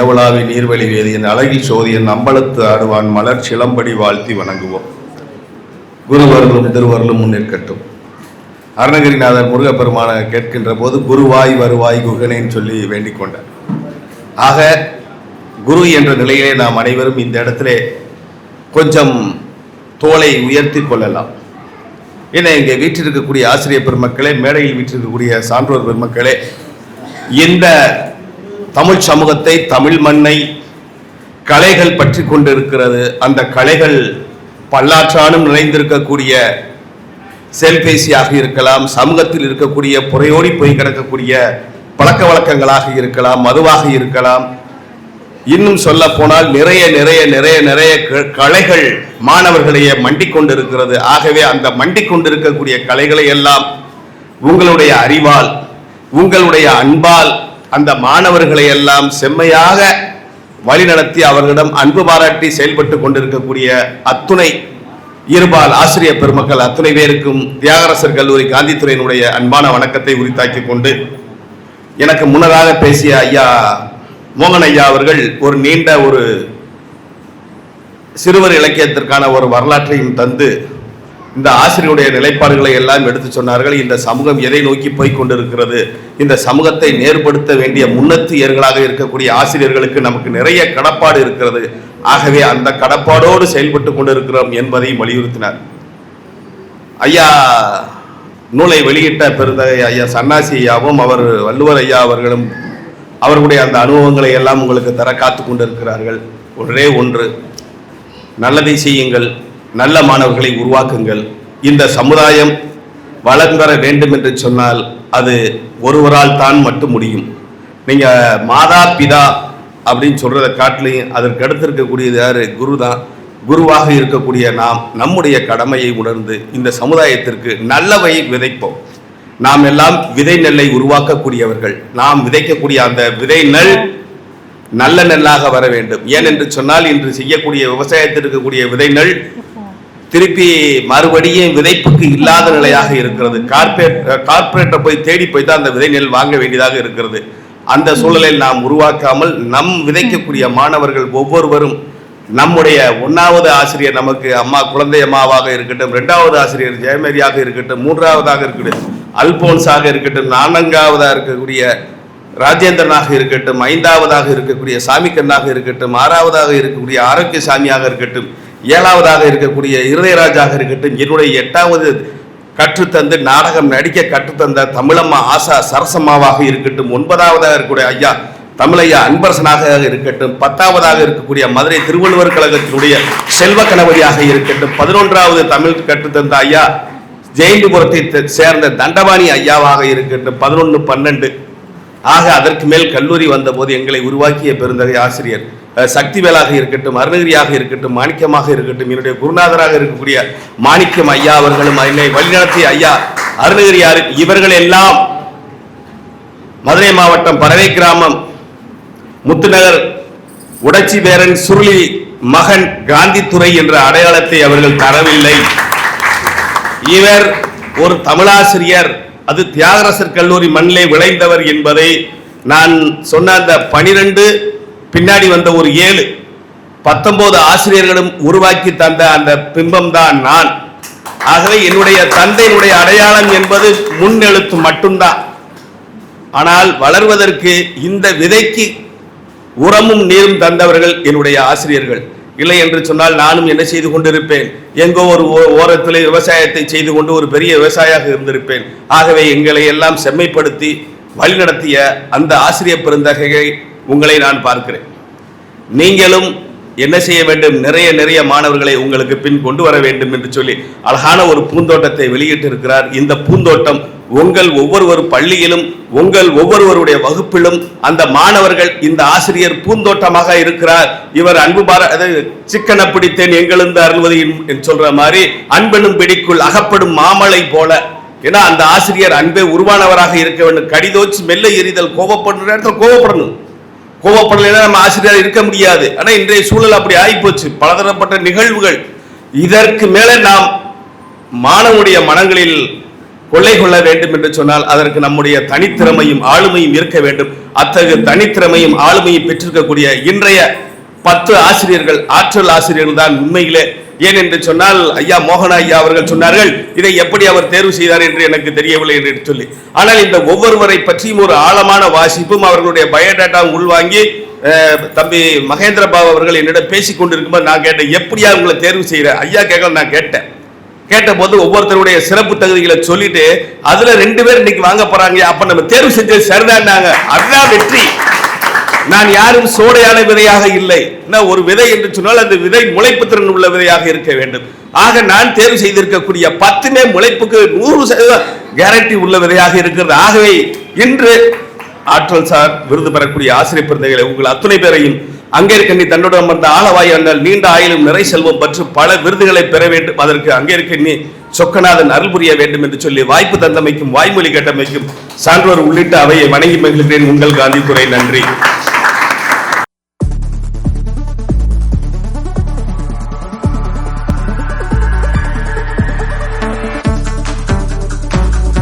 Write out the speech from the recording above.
நிலவுலாவி நீர்வழி வேதியன் அழகில் சோதியன் அம்பலத்து ஆடுவான் மலர் சிலம்படி வாழ்த்தி வணங்குவோம். குருவர்களும் திருவர்களும் முன்னிற்கட்டும். அருணகிரிநாதர் முருகப்பெருமான கேட்கின்ற போது குருவாய் வருவாய் குகனேன்னு சொல்லி வேண்டிக் கொண்டார். ஆக குரு என்ற நிலையிலே நாம் அனைவரும் இந்த இடத்திலே கொஞ்சம் தோலை உயர்த்தி கொள்ளலாம். ஏன்னா இங்கே வீட்டில் இருக்கக்கூடிய ஆசிரியர் பெருமக்களே மேடையில் வீற்றிருக்கக்கூடிய சான்றோர் பெருமக்களே இந்த தமிழ் சமூகத்தை தமிழ் மண்ணை கலைகள் பற்றி கொண்டிருக்கிறது. அந்த கலைகள் பல்லாற்றானும் நிறைந்திருக்கக்கூடிய செல்பேசியாக இருக்கலாம் சமூகத்தில் இருக்கக்கூடிய புறையோடி போய் கிடக்கக்கூடிய பழக்க வழக்கங்களாக இருக்கலாம் மதுவாக இருக்கலாம். இன்னும் சொல்ல போனால் நிறைய நிறைய நிறைய நிறைய க- கலைகள் மாணவர்களையே மண்டி கொண்டிருக்கிறது. ஆகவே அந்த மண்டி கொண்டிருக்கக்கூடிய கலைகளை எல்லாம் உங்களுடைய அறிவால் உங்களுடைய அன்பால் அந்த மாணவர்களை எல்லாம் செம்மையாக வழிநடத்தி அவர்களிடம் அன்பு பாராட்டி செயல்பட்டு கொண்டிருக்கக்கூடிய அத்துணை இருபால் ஆசிரியர் பெருமக்கள் அத்துணை பேருக்கும் தியாகரசர் கல்லூரி காந்தித்துறையினுடைய அன்பான வணக்கத்தை உரித்தாக்கிக் கொண்டு எனக்கு முன்னதாக பேசிய ஐயா மோகன் ஐயா அவர்கள் ஒரு நீண்ட ஒரு சிறுவர் இலக்கியத்திற்கான ஒரு வரலாற்றையும் தந்து இந்த ஆசிரியருடைய நிலைப்பாடுகளை எல்லாம் எடுத்து சொன்னார்கள். இந்த சமூகம் எதை நோக்கி போய் கொண்டிருக்கிறது? இந்த சமூகத்தை நேர்படுத்த வேண்டிய முன்னத்தியர்களாக இருக்கக்கூடிய ஆசிரியர்களுக்கு நமக்கு நிறைய கடப்பாடு இருக்கிறது. ஆகவே அந்த கடப்பாடோடு செயல்பட்டு கொண்டிருக்கிறோம் என்பதையும் வலியுறுத்தினார். ஐயா நூலை வெளியிட்ட பெருந்தகை ஐயா சன்னாசி ஐயாவும் அவர் வள்ளுவர் ஐயா அவர்களும் அவர்களுடைய அந்த அனுபவங்களை எல்லாம் உங்களுக்கு தர காத்து கொண்டிருக்கிறார்கள். ஒன்றே ஒன்று நல்லதை செய்யுங்கள். நல்ல மாணவர்களை உருவாக்குங்கள். இந்த சமுதாயம் வளம் பெற வேண்டும் என்று சொன்னால் அது ஒருவரால் தான் மட்டும் முடியும். நீங்கள் மாதா பிதா அப்படின்னு சொல்கிறத காட்டிலையும் அதற்கு அடுத்து இருக்கக்கூடியது யாரு? குரு தான் குருவாக இருக்கக்கூடிய நாம் நம்முடைய கடமையை உணர்ந்து இந்த சமுதாயத்திற்கு நல்லவை விதைப்போம். நாம் எல்லாம் விதை நெல்லை உருவாக்கக்கூடியவர்கள். நாம் விதைக்கக்கூடிய அந்த விதை நெல் நல்ல நெல்லாக வர வேண்டும். ஏனென்று சொன்னால் இன்று செய்யக்கூடிய விவசாயத்தில் இருக்கக்கூடிய விதை நெல் திருப்பி மறுபடியும் விதைப்புக்கு இல்லாத நிலையாக இருக்கிறது. கார்பரேட் கார்பரேட்டை போய் தேடி போய் தான் அந்த விதை நெல் வாங்க வேண்டியதாக இருக்கிறது. அந்த சூழலில் நாம் உருவாக்காமல் நம் விதைக்கக்கூடிய மாணவர்கள் ஒவ்வொருவரும் நம்முடைய ஒன்றாவது ஆசிரியர் நமக்கு அம்மா குழந்தை அம்மாவாக இருக்கட்டும் ரெண்டாவது ஆசிரியர் ஜெயமேரியாக இருக்கட்டும் மூன்றாவதாக இருக்கட்டும் அல்போன்ஸாக இருக்கட்டும் நான்காவதாக இருக்கக்கூடிய ராஜேந்திரனாக இருக்கட்டும் ஐந்தாவதாக இருக்கக்கூடிய சாமிக்கண்ணாக இருக்கட்டும் ஆறாவதாக இருக்கக்கூடிய ஆரோக்கிய சாமியாக இருக்கட்டும் ஏழாவதாக இருக்கக்கூடிய இருதயராஜாக இருக்கட்டும் என்னுடைய எட்டாவது கற்றுத்தந்து நாடகம் நடிக்க கற்றுத்தந்த தமிழம்மா ஆசா சரசம்மாவாக இருக்கட்டும் ஒன்பதாவதாக இருக்கக்கூடிய ஐயா தமிழையா அன்பரசனாக இருக்கட்டும் பத்தாவதாக இருக்கக்கூடிய மதுரை திருவள்ளுவர் கழகத்தினுடைய செல்வ கணபதியாக இருக்கட்டும் பதினொன்றாவது தமிழ் கற்றுத்தந்த ஐயா ஜெயந்திபுரத்தை சேர்ந்த தண்டபாணி ஐயாவாக இருக்கட்டும் பதினொன்று பன்னெண்டு. ஆக அதற்கு மேல் கல்லூரி வந்தபோது எங்களை உருவாக்கிய பெருந்தகை ஆசிரியர் சக்திவேலாக இருக்கட்டும் அருணகிரியாக இருக்கட்டும் மாணிக்கமாக இருக்கட்டும் என்னுடைய குருநாதராக இருக்கக்கூடிய மாணிக்கம் ஐயா அவர்களும் என்னை வழிநடத்திய ஐயா அருணகிரியார் இவர்கள் எல்லாம் மதுரை மாவட்டம் பறவை கிராமம் முத்துநகர் உடைச்சி பேரன் சுருளி மகன் காந்தித்துறை என்ற அடையாளத்தை அவர்கள் தரவில்லை. இவர் ஒரு தமிழாசிரியர் அது தியாகரசர் கல்லூரி மண்ணிலே விளைந்தவர் என்பதை நான் சொன்ன அந்த பனிரெண்டு பின்னாடி வந்த ஒரு ஏழு பத்தொன்பது ஆசிரியர்களும் உருவாக்கி தந்த அந்த பிம்பம் தான் நான். ஆகவே என்னுடைய தந்தையினுடைய அடையாளம் என்பது முன்னெழுத்து மட்டும்தான். ஆனால் வளர்வதற்கு இந்த விதைக்கு உரமும் நீரும் தந்தவர்கள் என்னுடைய ஆசிரியர்கள். இல்லை என்று சொன்னால் நானும் என்ன செய்து கொண்டிருப்பேன்? எங்கோ ஒரு ஓ- விவசாயத்தை செய்து கொண்டு ஒரு பெரிய விவசாயியாக இருந்திருப்பேன். ஆகவே எங்களை எல்லாம் செம்மைப்படுத்தி வழிநடத்திய அந்த ஆசிரியர் பெருந்தகையை உங்களை நான் பார்க்கிறேன். நீங்களும் என்ன செய்ய வேண்டும்? நிறைய நிறைய மாணவர்களை உங்களுக்கு பின் கொண்டு வர வேண்டும் என்று சொல்லி அழகான ஒரு பூந்தோட்டத்தை வெளியிட்டிருக்கிறார். இந்த பூந்தோட்டம் உங்கள் ஒவ்வொருவர் பள்ளியிலும் உங்கள் ஒவ்வொருவருடைய வகுப்பிலும் அந்த மாணவர்கள் இந்த ஆசிரியர் பூந்தோட்டமாக இருக்கிறார். இவர் அன்பு பார அது சிக்கன பிடித்தேன் எங்களுந்து அருள்வது என்று சொல்ற மாதிரி அன்பெனும் பிடிக்குள் அகப்படும் மாமலை போல. ஏன்னா அந்த ஆசிரியர் அன்பே உருவானவராக இருக்க வேண்டும். கடிதோச்சு மெல்ல எரிதல் கோபப்படுற இடத்துல கோபப்படணும். கோவப்படலைன்னா நம்ம ஆசிரியர் இருக்க முடியாது. ஆனால் இன்றைய சூழல் அப்படி ஆகிப்போச்சு பலதரப்பட்ட நிகழ்வுகள். இதற்கு மேலே நாம் மாணவனுடைய மனங்களில் கொள்ளை கொள்ள வேண்டும் என்று சொன்னால் அதற்கு நம்முடைய தனித்திறமையும் ஆளுமையும் இருக்க வேண்டும். அத்தகைய தனித்திறமையும் ஆளுமையும் பெற்றிருக்கக்கூடிய இன்றைய பத்து ஆசிரியர்கள் ஆற்றல் ஆசிரியர்கள் தான் உண்மையிலே. ஏன் என்று சொன்னால் ஐயா மோகன ஐயா அவர்கள் சொன்னார்கள் இதை எப்படி அவர் தேர்வு செய்தார் என்று எனக்கு தெரியவில்லை என்று சொல்லி. ஆனால் இந்த ஒவ்வொருவரை பற்றியும் ஒரு ஆழமான வாசிப்பும் அவர்களுடைய பயோடேட்டா உள்வாங்கி தம்பி மகேந்திர பாபு அவர்கள் என்னிடம் பேசிக் கொண்டிருக்கும்போது நான் கேட்டேன் எப்படியா உங்களை தேர்வு செய்கிற ஐயா கேட்கல நான் கேட்டேன். கேட்டபோது ஒவ்வொருத்தருடைய சிறப்பு தகுதிகளை சொல்லிட்டு அதுல ரெண்டு பேர் இன்னைக்கு வாங்க போறாங்க அப்ப நம்ம தேர்வு செஞ்சது சரிதான்னாங்க. அதுதான் வெற்றி. நான் யாரும் சோடையான விதையாக இல்லை. என்ன ஒரு விதை என்று சொன்னால் அந்த விதை முளைப்பு திறன் உள்ள விதையாக இருக்க வேண்டும். ஆக நான் தேர்வு செய்திருக்கக்கூடிய பத்துமே முளைப்புக்கு நூறு சதவீதம் கேரண்டி உள்ள விதையாக இருக்கிறது. ஆகவே இன்று ஆற்றல் சார் விருது பெறக்கூடிய ஆசிரியர் பிறந்தகளை உங்கள் அத்துணை பேரையும் அங்கேற்கண்ணி தன்னுடன் வந்த ஆளவாய் அண்ணல் நீண்ட ஆயிலும் நிறை செல்வம் பற்றி பல விருதுகளை பெற வேண்டும். அதற்கு அங்கேற்கண்ணி சொக்கநாதன் அருள் புரிய வேண்டும் என்று சொல்லி வாய்ப்பு தந்தமைக்கும் வாய்மொழி கட்டமைக்கும் சான்றோர் உள்ளிட்ட அவையை வணங்கி மகிழ்கிறேன். உங்கள் காந்தி துறை நன்றி.